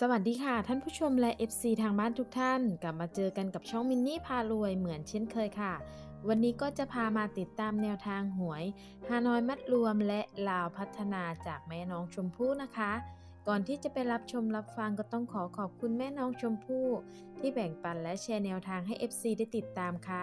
สวัสดีค่ะ ท่านผู้ชมและ FC ทางบ้านทุกท่าน กลับมาเจอกันกับช่องมินนี่พารวยเหมือนเช่นเคยค่ะ วันนี้ก็จะพามาติดตามแนวทางหวยฮานอยมัดรวมและลาวพัฒนาจากแม่น้องชมพู่นะคะ ก่อนที่จะไปรับชมรับฟังก็ต้องขอขอบคุณแม่น้องชมพู่ที่แบ่งปันและแชร์แนวทางให้ FC ได้ติดตามค่ะ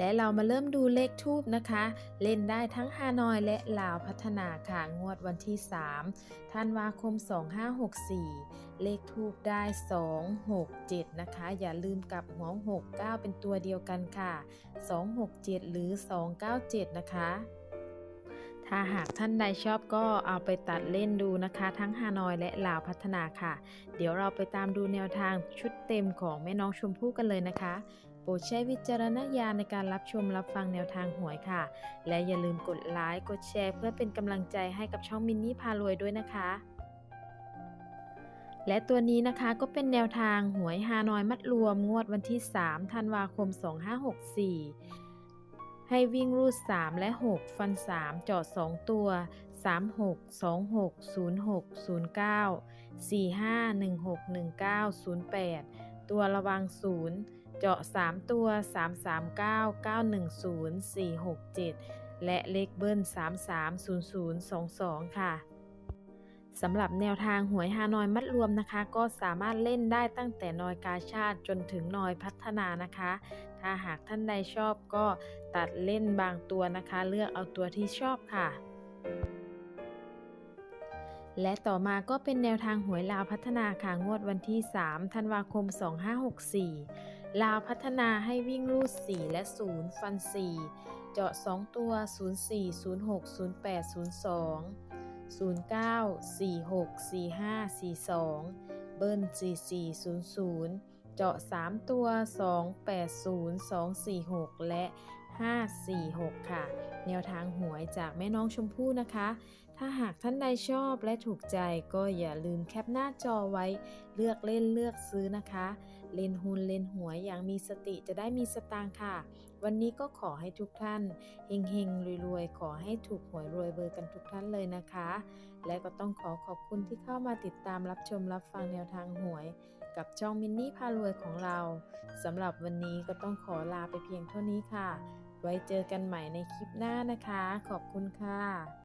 และเรามาเริ่มดูเลขทูบนะคะ เล่นได้ทั้งฮานอยและลาวพัฒนาค่ะงวดวันที่3ธันวาคม 2564 เลขทูบได้ 267 นะคะ อย่าลืมกับหัว69 เป็นตัวเดียวกันค่ะ 267 หรือ 297 นะคะถ้าหากท่านใดชอบก็เอาไปตัดเล่นดูนะคะ ทั้งฮานอยและลาวพัฒนาค่ะ เดี๋ยวเราไปตามดูแนวทางชุดเต็มของแม่น้องชมพู่กันเลยนะคะ โปรดใช้วิจารณญาณในการรับชมรับฟังแนวทางหวยค่ะ และอย่าลืมกดไลค์กดแชร์เพื่อเป็นกำลังใจให้กับช่องมินนี่พารวยด้วยนะคะ และตัวนี้นะคะก็เป็นแนวทางหวยฮานอยมัดรวมงวดวันที่ 3 ธันวาคม 2564ให้วิ่งรูด 3 และ 6 ฟัน3เจาะ2ตัว 36 26 06 09 45 16 19 08 ตัวระวัง 0 เจาะ 3 ตัว 339 910 467 และเลขเบิ้ล 330022 ค่ะสำหรับแนวทางหวยฮานอยมัดรวมนะคะ ก็สามารถเล่นได้ตั้งแต่นอยกาชาติจนถึงนอยพัฒนานะคะ ถ้าหากท่านใดชอบก็ตัดเล่นบางตัวนะคะ เลือกเอาตัวที่ชอบค่ะ และต่อมาก็เป็นแนวทางหวยลาวพัฒนาค่ะงวดวันที่ 3 ธันวาคม 2564 ลาวพัฒนาให้วิ่งรูด 4 และ 0 ฟัน 4 เจาะ 2 ตัว 04 06 08 02 09 46 45 42 เบิ้ล 4400 เจาะ 3 ตัว 280 246 และ 546 ค่ะ แนวทางหวยจากแม่น้องชมพู่นะคะ ถ้าหากท่านใดชอบและถูกใจก็อย่าลืมแคปหน้าจอไว้ เลือกเล่นเลือกซื้อนะคะ เล่นหุ้นเล่นหวยอย่างมีสติจะได้มีสตางค์ค่ะ วันนี้ก็ขอให้ทุกท่านเฮงๆรวยๆ ขอให้ถูกหวยรวยเบอร์กันทุกท่านเลยนะคะ และก็ต้องขอขอบคุณที่เข้ามาติดตามรับชมรับฟังแนวทางหวย กับช่องมินนี่พารวยของเราสำหรับวันนี้ก็ต้องขอลาไปเพียงเท่านี้ค่ะ ไว้เจอกันใหม่ในคลิปหน้านะคะ ขอบคุณค่ะ